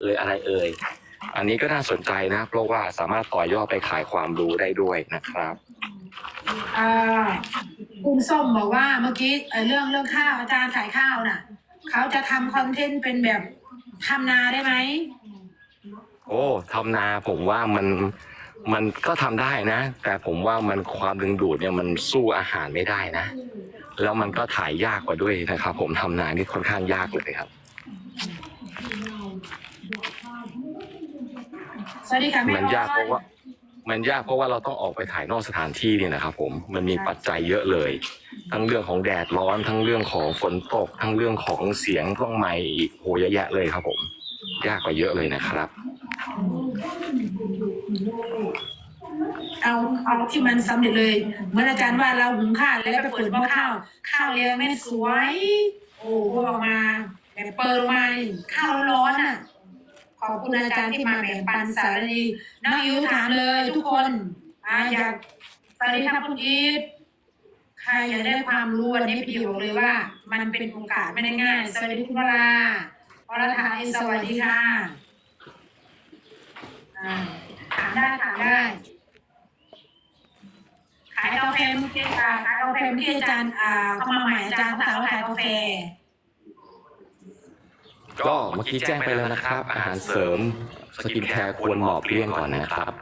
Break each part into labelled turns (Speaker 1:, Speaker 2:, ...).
Speaker 1: เอ่ยอะไรเอ่ยอันนี้ก็น่าสนใจนะ เพราะว่าสามารถต่อยอดไปขายความรู้ได้ด้วยนะครับ
Speaker 2: อ่าคุณส้มบอกว่าเมื่อกี้เอ่อเรื่องเรื่องข้าวอาจารย์ขายข้าวน่ะเขาจะทำคอนเทนต์เป็นแบบทำนาได้ไหม
Speaker 1: โอ้ทำนาผมว่ามันมันก็ทำได้นะ แต่ผมว่ามันความดึงดูดเนี่ยมันสู้อาหารไม่ได้นะ แล้วมันก็ถ่ายยากกว่าด้วยนะครับ ผมทำนานี่ค่อนข้างยากเลยครับ
Speaker 2: สวัสดีค่ะแม่
Speaker 1: มันยากเพราะว่ามันยากเพราะว่าเราต้องออกไปถ่ายนอกสถานที่เนี่ยนะครับผมมันมีปัจจัยเยอะเลย ทั้งเรื่องของแดดร้อน ทั้งเรื่องของฝนตก ทั้งเรื่องของเสียงกล้องไมค์อีกโหเยอะแยะเลยครับ ผม ยากกว่าเยอะเลยนะครับ
Speaker 2: เอาเอาที่มันสำเร็จเลยเหมือนอาจารย์ว่าเราหุงข้าวแล้วไปเปิดหม้อข้าว ข้าวเรียงไม่สวย โอ้โหออกมาแบบเปิดออกมานี่ข้าวร้อนอะ ขอบคุณอาจารย์ที่มาแบ่งปันสารดีน้องอิ๋วถามเลยทุกคนอ่าอยากสวัสดีครับคุณอีทใครอยากได้ความรู้วันนี้พี่บอกเลยว่า มันเป็นโอกาสไม่ได้ง่าย สวัสดีคุณวราวรไทยสวัสดีค่ะอ่าถามได้ถามได้ ขายกาแฟเมื่อกี้อ่าขายกาแฟเมื่อกี้อาจารย์อ่าเข้ามาใหม่อาจารย์เขาถามว่าขายกาแฟ
Speaker 1: ก็เมื่อกี้แจ้งไปแล้วนะครับ อาหารเสริมสกินแคร์ควรหมอบเลี่ยงก่อนนะครับ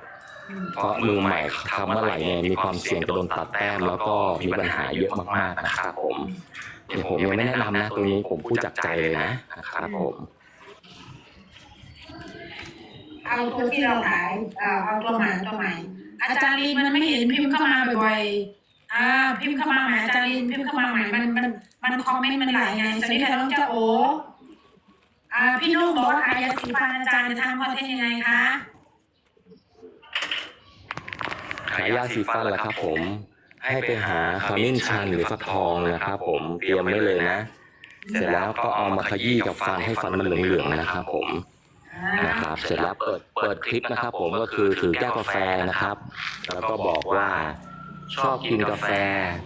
Speaker 1: เพราะมือใหม่ทำเมื่อไหร่เนี่ยมีความเสี่ยงจะโดนตัดแต้มแล้วก็มีปัญหาเยอะมากๆนะครับผมเดี๋ยวผมยังไม่แนะนำนะตรงนี้ผมพูดจากใจเลยนะนะครับผม
Speaker 2: เอาตัวที่เราขายเอ่อเอาตัวใหม่ตัวใหม่ อาจารย์ลีนมันไม่เห็นพิมพ์เข้ามาบ่อยๆอ่าพิมพ์เข้ามาใหม่อาจารย์ลีนพิมพ์เข้ามาใหม่มันมันมันคอมเมนต์มันหลายไงสวัสดีค่ะน้องเจ้าโอ อ่าพี่นุ่มบอกว่าขายยาสีฟันอาจารย์จะทำคอนเทนต์ยังไงคะ
Speaker 1: ขายยาสีฟันแหละครับผม ให้ไปหาขมิ้นชันหรือฟักทองนะครับผมเตรียมไว้เลยนะ เสร็จแล้วก็เอามาขยี้กับฟันให้ฟันมันเหลืองๆนะครับผมนะครับ เสร็จแล้วเปิดเปิดคลิปนะครับ ผมก็คือถือแก้วกาแฟนะครับ แล้วก็บอกว่าชอบกินกาแฟ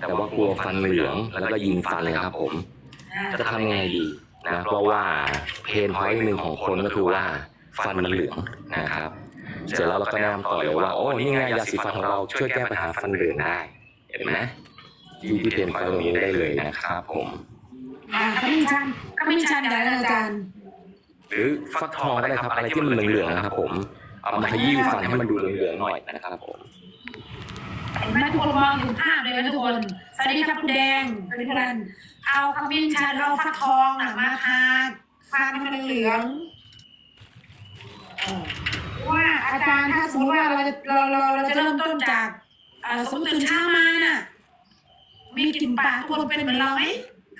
Speaker 1: แต่ว่ากลัวฟันเหลือง แล้วก็ยิงฟันเลยครับผม จะทำยังไงดี นะเพราะว่าเพนพอยต์หนึ่งของคนก็คือว่าฟันมันเหลืองนะครับ เสร็จแล้วเราก็แนะนำต่อเลยว่าโอ้นี่ไงยาสีฟันของเราช่วยแก้ปัญหาฟันเหลืองได้ เห็นไหมที่ที่เพนพอยต์ตรงนี้ได้เลยนะครับผม
Speaker 2: อ่าขมิ้นชันขมิ้นชันได้แล้วอาจารย์
Speaker 1: หรือฟักทองก็ได้ครับอะไรที่มันเหลืองๆนะครับผมเอามาขยี้ฟันให้มันดูเหลืองๆหน่อยนะครับผม
Speaker 2: เห็นไหมทุกคนมองเห็นภาพเลยนะทุกคนสวัสดีครับคุณแดงสวัสดีคุณนันเอาขมิ้นชันเอาฟักทองน่ะมาทาฟันมันเหลืองว่าอาจารย์ถ้าสมมติว่าเราจะเราเราเราจะเริ่มต้นจากสมมติตื่นเช้ามาน่ะ มีกลิ่นปากทุกคนเป็นเหมือนเราไหม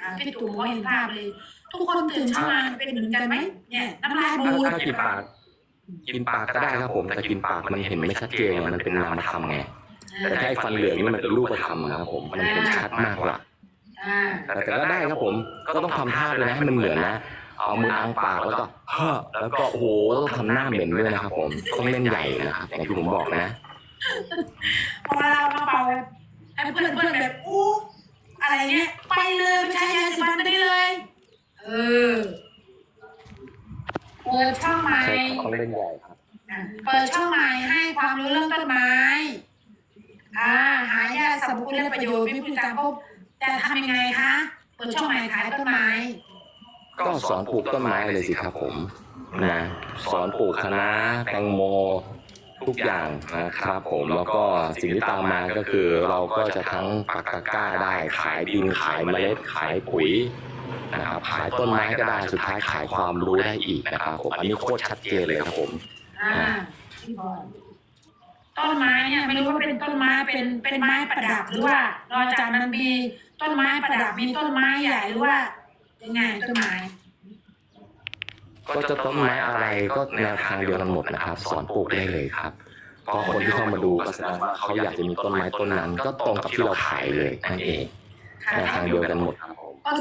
Speaker 2: อ่าพี่ตู่มองเห็นภาพเลย ทุกคนตื่นเช้ามาเป็นเหมือนกันไหมเนี่ยน้ำลายบูด
Speaker 1: กินปากกินปากก็ได้ครับผมแต่กินปากมันเห็นไม่ชัดเจนมันเป็นนามธรรมไง แต่ถ้าไอ้ฟันเหลืองนี่มันเป็นรูปธรรมนะครับผมมันเห็นชัดมากกว่า
Speaker 2: อ่า
Speaker 1: แต่แต่ก็ได้ครับผมก็ต้องทำท่าด้วยนะให้มันเหมือนนะเอามืออังปากแล้วก็เฮ้อแล้วก็โอ้โหต้องทำหน้าเหม็นด้วยนะครับผมต้องเล่นใหญ่นะครับอย่างที่ผมบอกนะ
Speaker 2: พอเรามาเป่าให้เพื่อนเพื่อนแบบอู้อะไรเงี้ยไปเลยไปใช้ยาสีฟันได้เลย เออเปิดช่องใหม่
Speaker 1: ใช่ครับต้องเล่นใหญ่ครับ
Speaker 2: อะเปิดช่องใหม่ให้ความรู้เรื่องต้นไม้ อ่าหายาสรรพคุณและประโยชน์มีพฤติกรรมพบจะทำยังไงคะเปิดช่องใหม่ขายต้นไม้
Speaker 1: ก็สอนปลูกต้นไม้เลยสิครับผมนะสอนปลูกคะน้าแตงโมทุกอย่างนะครับผมแล้วก็สิ่งที่ตามมาก็คือเราก็จะทั้งปักตะกร้าได้ขายดินขายเมล็ดขายปุ๋ยนะครับขายต้นไม้ก็ได้สุดท้ายขายความรู้ได้อีกนะครับผมอันนี้โคตรชัดเจนเลยครับผม
Speaker 2: อ่าพี่บอล ต้นไม้เนี่ยไม่รู้ว่าเป็นต้นไม้เป็นเป็นไม้ประดับหรือว่านอกจากมันมีต้นไม้ประดับมีต้นไม้ใหญ่หรือว่ายังไงต้นไม้
Speaker 1: ก็จะต้นไม้อะไรก็แนวทางเดียวกันหมดนะครับ สอนปลูกได้เลยครับเพราะคนที่เข้ามาดูก็แสดงว่าเขาอยากจะมีต้นไม้ต้นนั้น ก็ตรงกับที่เราขายเลยนั่นเอง
Speaker 2: ค่ะ
Speaker 1: แนวทางเดียวกันหมดครับผม